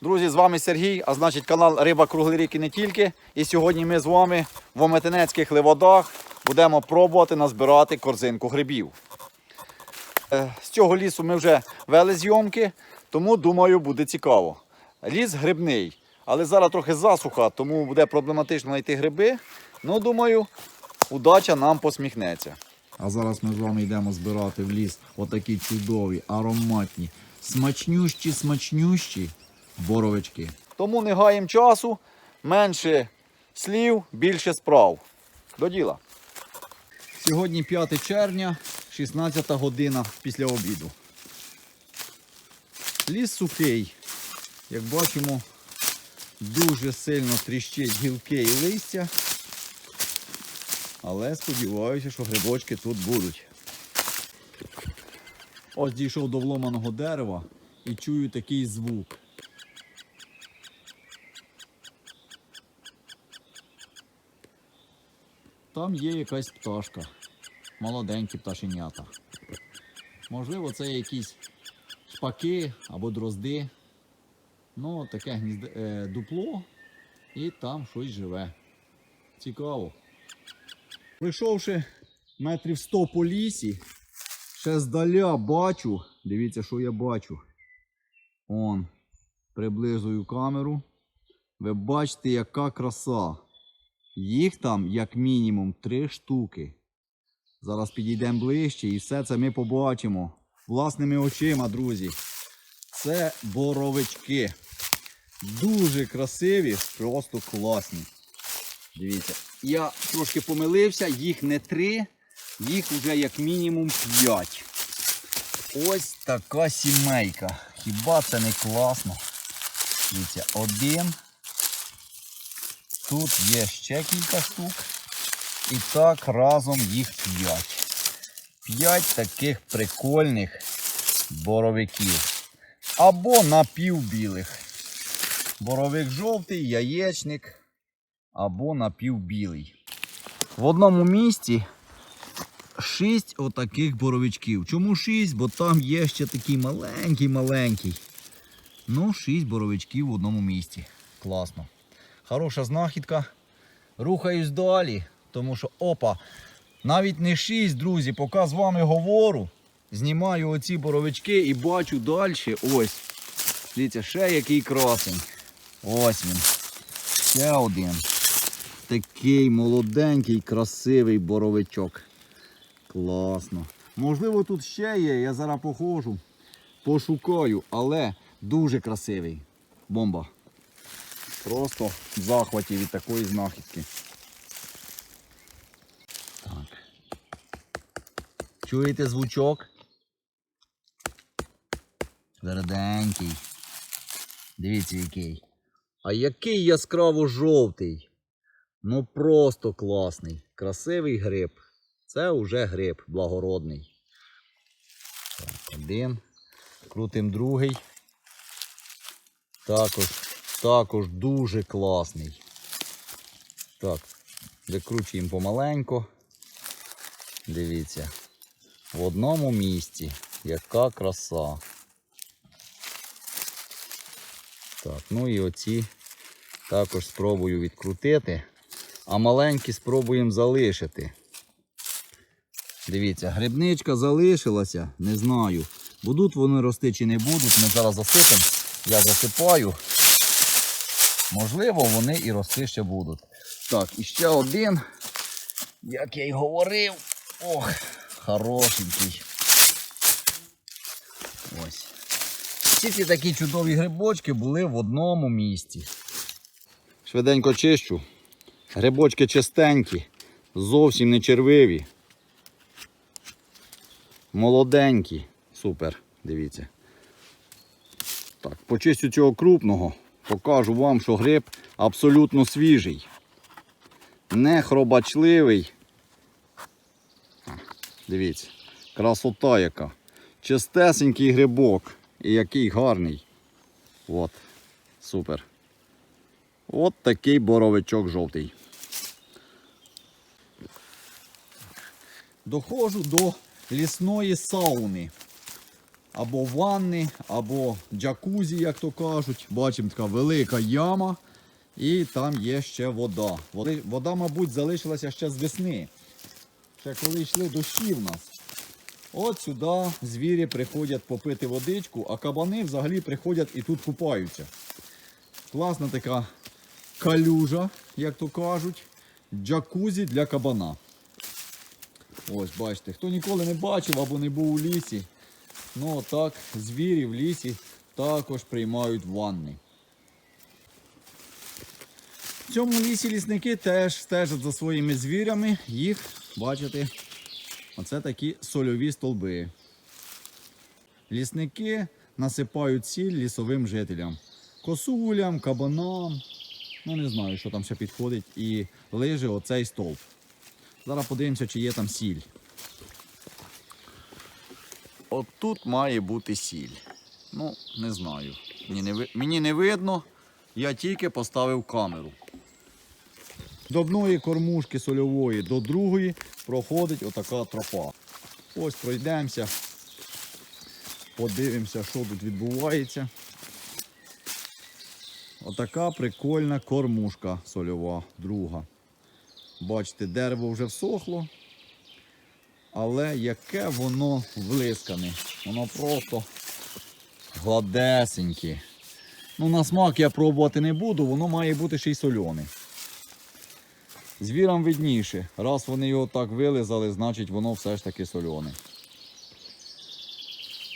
Друзі, з вами Сергій, а значить канал Риба Круглий рік і не тільки. І сьогодні ми з вами в Ометенецьких ливодах будемо пробувати назбирати корзинку грибів. Е, З цього лісу ми вже вели зйомки, тому думаю, буде цікаво. Ліс грибний, але зараз трохи засуха, тому буде проблематично знайти гриби. Ну, думаю, удача нам посміхнеться. А зараз ми з вами йдемо збирати в ліс отакі чудові, ароматні, смачнющі, смачнющі боровички. Тому не гаємо часу, менше слів, більше справ. До діла. Сьогодні 5 червня, 16 година після обіду. Ліс сухий. Як бачимо, дуже сильно тріщить гілки і листя. Але сподіваюся, що грибочки тут будуть. Ось дійшов до вломаного дерева і чую такий звук. Там є якась пташка. Молоденькі пташенята. Можливо, це якісь шпаки або дрозди. Ну, таке гнізде, е, дупло, і там щось живе. Цікаво. Прийшовши метрів 100 по лісі, ще здаля бачу. Дивіться, що я бачу. Он, приблизую камеру. Ви бачите, яка краса. Їх там як мінімум три штуки. Зараз підійдемо ближче і все це ми побачимо власними очима, друзі. Це боровички. Дуже красиві, просто класні. Дивіться, я трошки помилився, їх не три, їх вже як мінімум п'ять. Ось така сімейка. Хіба це не класно? Дивіться, один. Тут є ще кілька штук. І так разом їх п'ять. П'ять таких прикольних боровиків. Або напівбілих. Боровик жовтий, яєчник. Або напівбілий. В одному місці шість отаких боровичків. Чому шість? Бо там є ще такий маленький-маленький. Ну, шість боровичків в одному місці. Класно. Хороша знахідка. Рухаюсь далі, тому що опа, навіть не 6, друзі, поки з вами говорю, знімаю оці боровички і бачу далі. Ось. Дивіться, ще який красень. Ось він. Ще один. Такий молоденький, красивий боровичок. Класно. Можливо, тут ще є, я зараз походжу, пошукаю, але дуже красивий. Бомба. Просто в захваті від такої знахідки. Так. Чуєте звучок? Тверденький. Дивіться який. А який яскраво жовтий. Ну просто класний. Красивий гриб. Це вже гриб благородний. Так, один. Крутим другий. Також також дуже класний. Так, викручуємо помаленьку. Дивіться. В одному місці. Яка краса. Так, ну і оці також спробую відкрутити. А маленькі спробуємо залишити. Дивіться, грибничка залишилася, не знаю. Будуть вони рости чи не будуть. Ми зараз засипемо. Я засипаю. Можливо, вони і рости ще будуть. Так, і ще один. Як я й говорив. Ох, хорошенький. Ось. Всі ці такі чудові грибочки були в одному місці. Швиденько чищу. Грибочки чистенькі, зовсім не червиві. Молоденькі. Супер, дивіться. Так, почистю цього крупного. Покажу вам, що гриб абсолютно свіжий. Не хробачливий. Дивіться, красота яка. Чистесенький грибок. І який гарний. От. Супер. От такий боровичок жовтий. Доходжу до лісної сауни. Або ванни, або джакузі, як то кажуть. Бачимо така велика яма. І там є ще вода. Вода, мабуть, залишилася ще з весни. Ще коли йшли дощі в нас. От сюди звірі приходять попити водичку, а кабани взагалі приходять і тут купаються. Класна така калюжа, як то кажуть, джакузі для кабана. Ось, бачите, хто ніколи не бачив або не був у лісі, ну так, звірі в лісі також приймають ванни. В цьому лісі лісники теж стежать за своїми звірями. Їх, бачите, оце такі сольові столби. Лісники насипають сіль лісовим жителям. Косулям, кабанам. Ну не знаю, що там ще підходить. І лиже оцей стовп. Зараз подивимося, чи є там сіль. От тут має бути сіль. Ну, не знаю. Мені не, ви- мені не видно. Я тільки поставив камеру. До одної кормушки сольової до другої проходить отака тропа. Ось пройдемося, подивимося, що тут відбувається. Отака прикольна кормушка сольова, друга. Бачите, дерево вже всохло, але яке воно влискане. Воно просто гладесеньке. Ну, на смак я пробувати не буду, воно має бути ще й соляне. Звірам видніше. Раз вони його так вилизали, значить воно все ж таки соляне.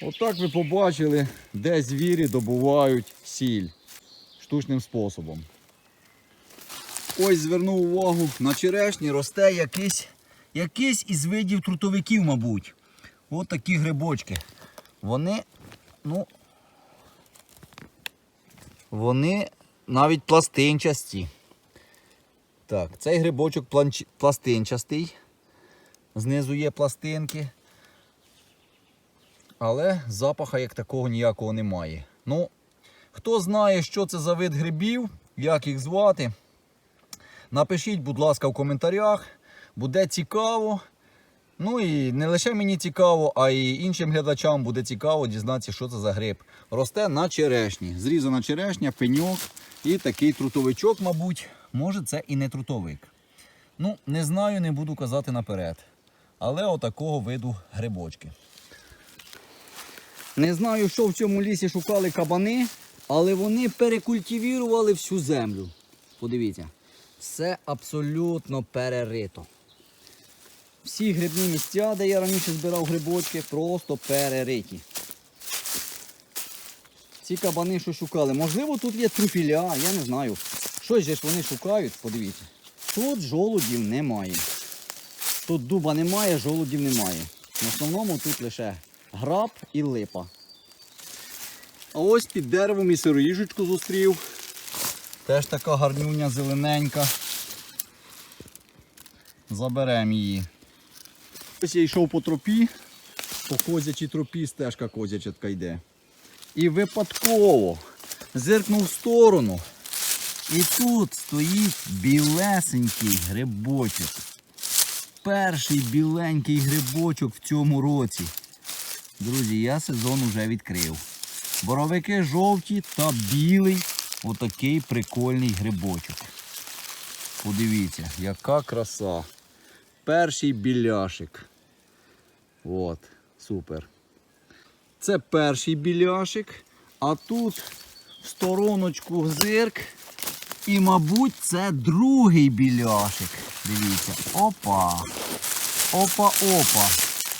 Отак ви побачили, де звірі добувають сіль штучним способом. Ось звернув увагу, на черешні росте якийсь, якийсь із видів трутовиків, мабуть. Ось такі грибочки. Вони, ну, вони навіть пластинчасті. Так, цей грибочок планч- пластинчастий. Знизу є пластинки. Але запаха як такого ніякого немає. Ну, хто знає, що це за вид грибів, як їх звати, напишіть, будь ласка, в коментарях. Буде цікаво. Ну і не лише мені цікаво, а й іншим глядачам буде цікаво дізнатися, що це за гриб. Росте на черешні. Зрізана черешня, пеньок і такий трутовичок, мабуть. Може, це і не трутовик. Ну, не знаю, не буду казати наперед. Але отакого виду грибочки. Не знаю, що в цьому лісі шукали кабани, але вони перекультивірували всю землю. Подивіться, все абсолютно перерито. Всі грибні місця, де я раніше збирав грибочки, просто перериті. Ці кабани що шукали? Можливо, тут є труфіля, я не знаю. Щось же ж вони шукають, подивіться. Тут жолудів немає. Тут дуба немає, жолудів немає. В основному тут лише граб і липа. А ось під деревом і сироїжечку зустрів. Теж така гарнюня зелененька. Заберемо її. Ось я йшов по тропі, по козячій тропі стежка козяча така йде. І випадково зиркнув в сторону. І тут стоїть білесенький грибочок. Перший біленький грибочок в цьому році. Друзі, я сезон уже відкрив. Боровики жовті та білий. Отакий прикольний грибочок. Подивіться, яка краса. Перший біляшик. От, супер. Це перший біляшик, а тут в стороночку зирк. І, мабуть, це другий біляшик. Дивіться. Опа. Опа-опа.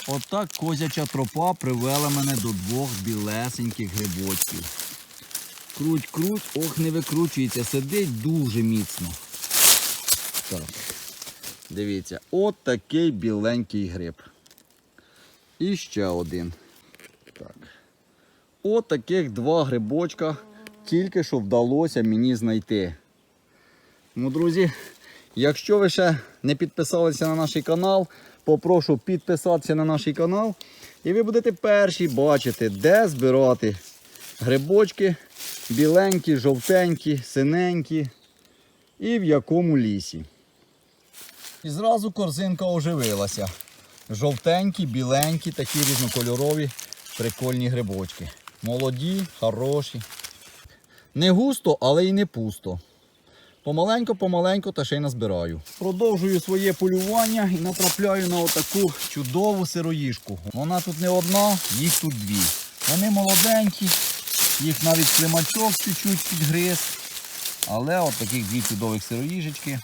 Отак козяча тропа привела мене до двох білесеньких грибочків. Круть, круть, ох, не викручується, сидить дуже міцно. Так. Дивіться, от такий біленький гриб. І ще один. Так. От таких два грибочка тільки що вдалося мені знайти. Ну, друзі, якщо ви ще не підписалися на наш канал, попрошу підписатися на наш канал. І ви будете перші бачити, де збирати грибочки біленькі, жовтенькі, синенькі і в якому лісі. І зразу корзинка оживилася. Жовтенькі, біленькі, такі різнокольорові прикольні грибочки. Молоді, хороші. Не густо, але й не пусто. Помаленько, помаленько та ще й назбираю. Продовжую своє полювання і натрапляю на отаку чудову сироїжку. Вона тут не одна, їх тут дві. Вони молоденькі, їх навіть климачок чуть-чуть підгриз. Але от таких дві чудових сироїжечки.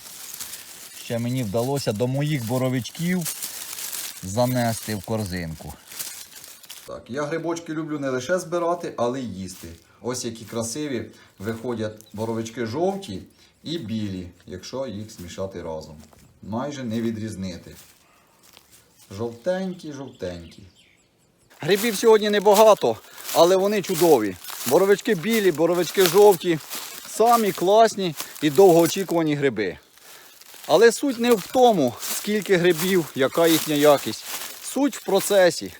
Ще мені вдалося до моїх боровичків занести в корзинку. Так, я грибочки люблю не лише збирати, але й їсти. Ось які красиві виходять боровички жовті і білі, якщо їх змішати разом. Майже не відрізнити. Жовтенькі, жовтенькі. Грибів сьогодні небагато, але вони чудові. Боровички білі, боровички жовті, самі класні і довгоочікувані гриби. Але суть не в тому, скільки грибів, яка їхня якість. Суть в процесі.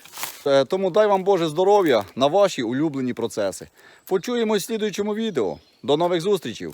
Е, Тому дай вам Боже здоров'я на ваші улюблені процеси. Почуємось в слідуючому відео. До нових зустрічей!